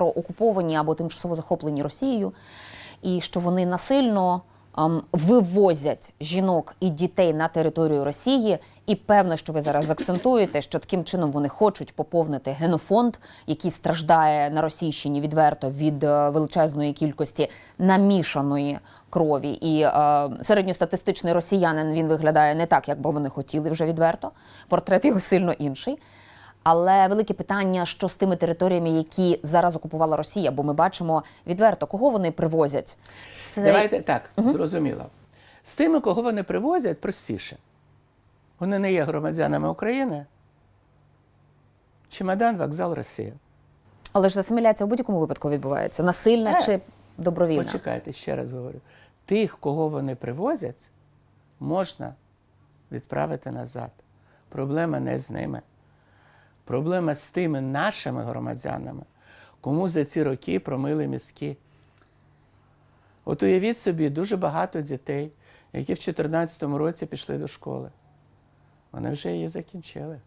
про окуповані або тимчасово захоплені Росією, і що вони насильно ем, вивозять жінок і дітей на територію Росії. І певно, що ви зараз акцентуєте, що таким чином вони хочуть поповнити генофонд, який страждає на Російщині відверто від е, величезної кількості намішаної крові. І е, середньостатистичний росіянин він виглядає не так, як би вони хотіли вже відверто. Портрет його сильно інший. Але велике питання, що з тими територіями, які зараз окупувала Росія, бо ми бачимо відверто, кого вони привозять. Це Давайте так, зрозуміло. З тими, кого вони привозять, простіше. Вони не є громадянами України. Чемодан, вокзал, Росія. але ж асиміляція в будь-якому випадку відбувається насильна Е, чи добровільна. Почекайте, ще раз говорю. Тих, кого вони привозять, можна відправити назад. Проблема не з ними. Проблема з тими нашими громадянами, кому за ці роки промили мізки. От уявіть собі, дуже багато дітей, які в 2014 році пішли до школи. Вони вже її закінчили.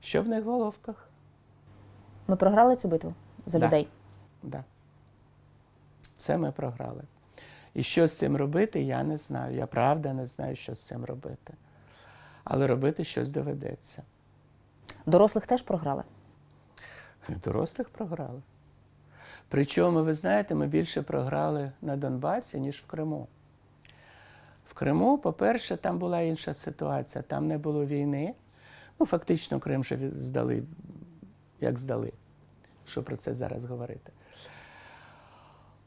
Що в них в головках? Ми програли цю битву за Да. людей. Да. Це ми програли. І що з цим робити, я не знаю. Я правда не знаю, що з цим робити. Але робити щось доведеться. Дорослих теж програли. Дорослих програли. Причому, ви знаєте, ми більше програли на Донбасі, ніж в Криму. В Криму, по-перше, там була інша ситуація. Там не було війни. Ну, фактично, Крим вже здали, як здали. Що про це зараз говорити?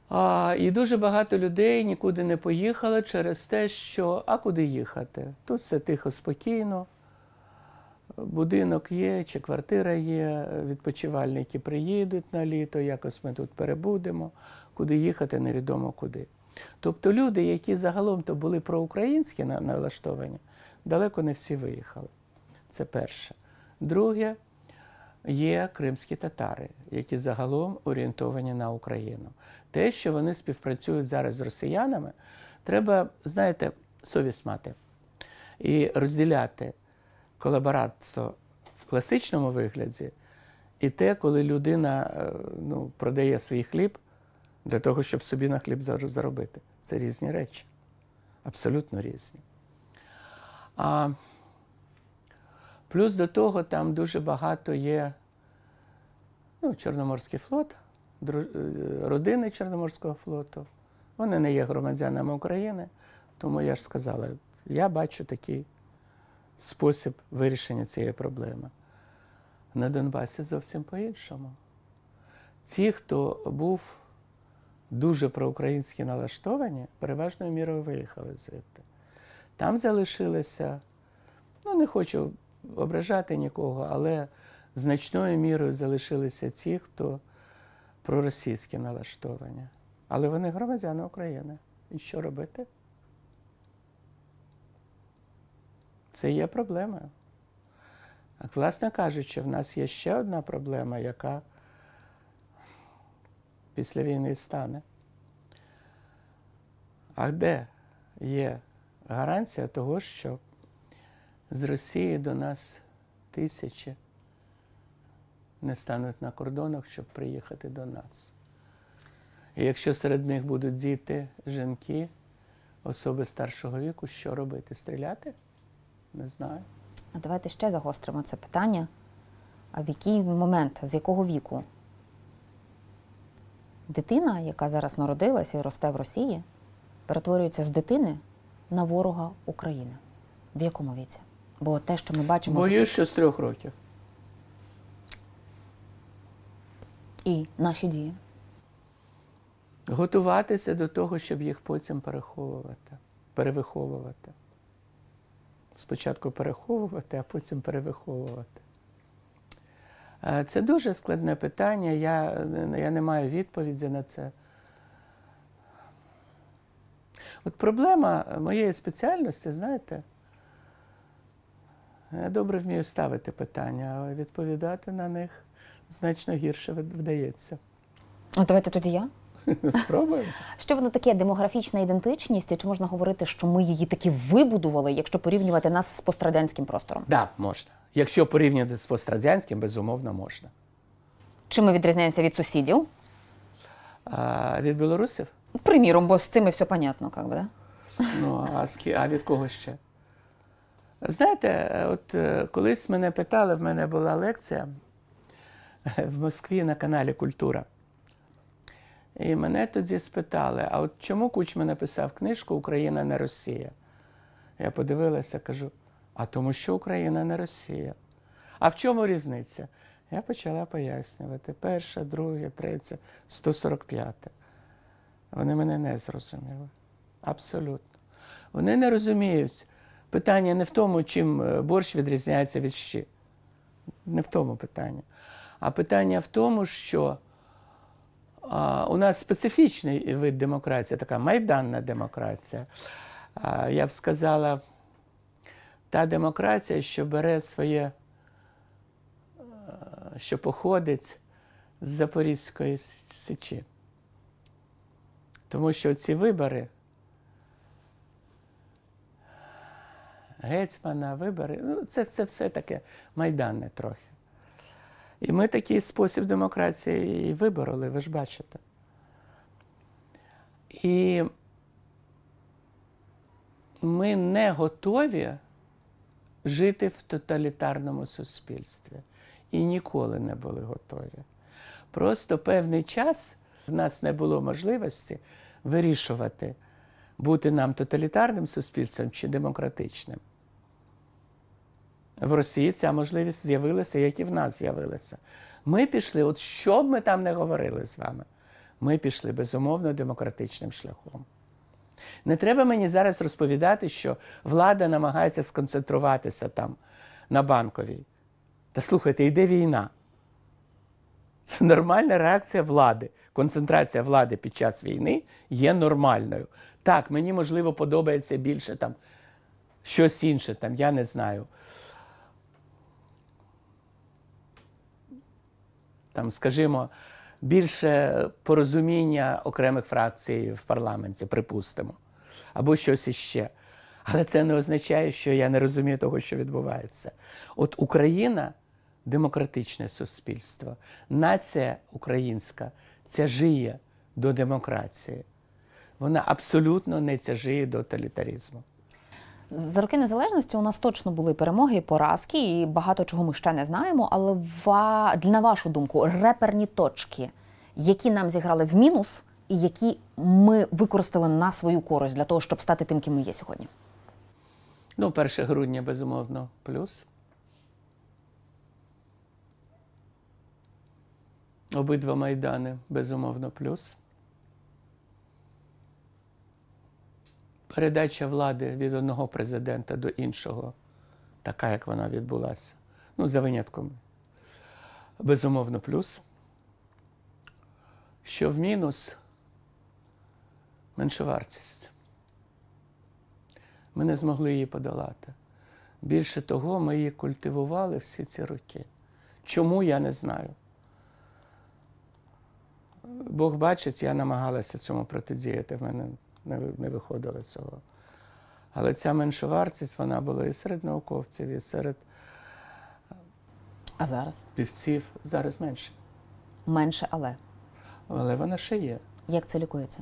А, і дуже багато людей нікуди не поїхали через те, що а куди їхати? Тут все тихо, спокійно. Будинок є, чи квартира є, відпочивальники приїдуть на літо, якось ми тут перебудемо, куди їхати, невідомо куди. Тобто люди, які загалом то були проукраїнські на- налаштовані, далеко не всі виїхали. Це перше. Друге, є кримські татари, які загалом орієнтовані на Україну. Те, що вони співпрацюють зараз з росіянами, треба, знаєте, совість мати і розділяти колаборатство в класичному вигляді і те, коли людина е, ну, продає свій хліб для того, щоб собі на хліб заробити. Це різні речі. Абсолютно різні. А плюс до того там дуже багато є ну, Чорноморський флот, е, родини Чорноморського флоту. Вони не є громадянами України, тому я ж сказала, я бачу такий спосіб вирішення цієї проблеми. На Донбасі зовсім по-іншому. Ті, хто був дуже проукраїнськи налаштовані, переважною мірою виїхали звідти. Там залишилися, ну не хочу ображати нікого, але значною мірою залишилися ті, хто проросійськи налаштовані. Але вони громадяни України. І що робити? Це є проблемою. Власне кажучи, в нас є ще одна проблема, яка після війни стане. А де є гарантія того, що з Росії до нас тисячі не стануть на кордонах, щоб приїхати до нас? І якщо серед них будуть діти, жінки, особи старшого віку, що робити? Стріляти? Не знаю. А давайте ще загостримо це питання. А в який момент, з якого віку дитина, яка зараз народилася і росте в Росії, перетворюється з дитини на ворога України? В якому віці? Бо те, що ми бачимо Боюсь, що з трьох років. і наші дії. Готуватися до того, щоб їх потім переховувати, перевиховувати. Спочатку переховувати, а потім перевиховувати. Е, Це дуже складне питання. Я, я не маю відповіді на це. От проблема моєї спеціальності, знаєте, я добре вмію ставити питання, але відповідати на них значно гірше вдається. Ну, давайте тоді я. Спробуємо. Що воно таке демографічна ідентичність, і чи можна говорити, що ми її таки вибудували, якщо порівнювати нас з пострадянським простором? Так, да, можна. Якщо порівняти з пострадянським, безумовно можна. Чим ми відрізняємося від сусідів? А від білорусів? Приміром, бо з цими все понятно, як би, да? Ну, а, з а від кого ще? Знаєте, от е, колись мене питали, в мене була лекція в Москві на каналі Культура. І мене тоді спитали: а от чому Кучма написав книжку Україна не Росія? Я подивилася, кажу: а тому що Україна не Росія. А в чому різниця? Я почала пояснювати. Перша, друга, третя, 145. Вони мене не зрозуміли. Абсолютно. Вони не розуміють. Питання не в тому, чим е, борщ відрізняється від щі. Не в тому питання. А питання в тому, що у нас специфічний вид демократії, така майданна демократія. Я б сказала, та демократія, що бере своє, е, що походить з Запорізької Сечі. Тому що ці вибори гетьмана, вибори, ну, це, це все таке майданне трохи. І ми такий спосіб демократії і вибороли, ви ж бачите. І ми не готові жити в тоталітарному суспільстві. І ніколи не були готові. Просто певний час в нас не було можливості вирішувати, бути нам тоталітарним суспільством чи демократичним. В Росії ця можливість з'явилася, як і в нас з'явилася. Ми пішли, от що б ми там не говорили з вами, ми пішли безумовно демократичним шляхом. Не треба мені зараз розповідати, що влада намагається сконцентруватися там на банковій. Та слухайте, йде війна. Це нормальна реакція влади. Концентрація влади під час війни є нормальною. Так, мені можливо подобається більше там щось інше, там, я не знаю. Там, скажімо, більше порозуміння окремих фракцій в парламенті, припустимо, або щось іще. Але це не означає, що я не розумію того, що відбувається. От Україна демократичне суспільство, нація українська тяжіє до демократії. Вона абсолютно не тяжіє до тоталітаризму. За роки незалежності у нас точно були перемоги і поразки, і багато чого ми ще не знаємо. Але на вашу думку, реперні точки, які нам зіграли в мінус, і які ми використали на свою користь для того, щоб стати тим, ким ми є сьогодні. Ну, 1 грудня, безумовно, плюс. Обидва майдани, безумовно, плюс. Передача влади від одного президента до іншого, така, як вона відбулася. Ну, за винятком. Безумовно, плюс. Що в мінус меншовартість. Ми не змогли її подолати. Більше того, ми її культивували всі ці роки. Чому я не знаю. Бог бачить, я намагалася цьому протидіяти, в мене не, не виходило цього. Але ця меншовартість, вона була і серед науковців, і серед А зараз півців. Зараз менше. менше, але Але вона ще є. як це лікується?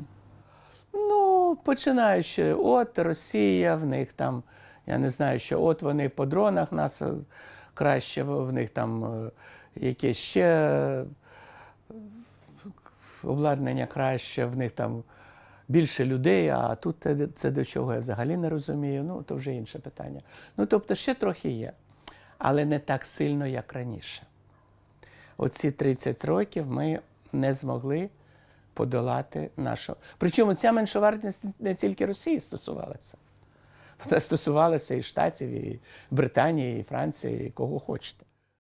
Ну, починаючи, от Росія, в них там, я не знаю, що от вони по дронах нас е, краще, в в них там е, якесь ще е, обладнання краще, в них там більше людей, а тут це, до чого я взагалі не розумію. Ну, то вже інше питання. Ну, тобто, ще трохи є, але не так сильно, як раніше. Оці 30 років ми не змогли подолати нашу. Причому ця меншовартість не тільки Росії стосувалася. Вона стосувалася і Штатів, і Британії, і Франції, і кого хочете.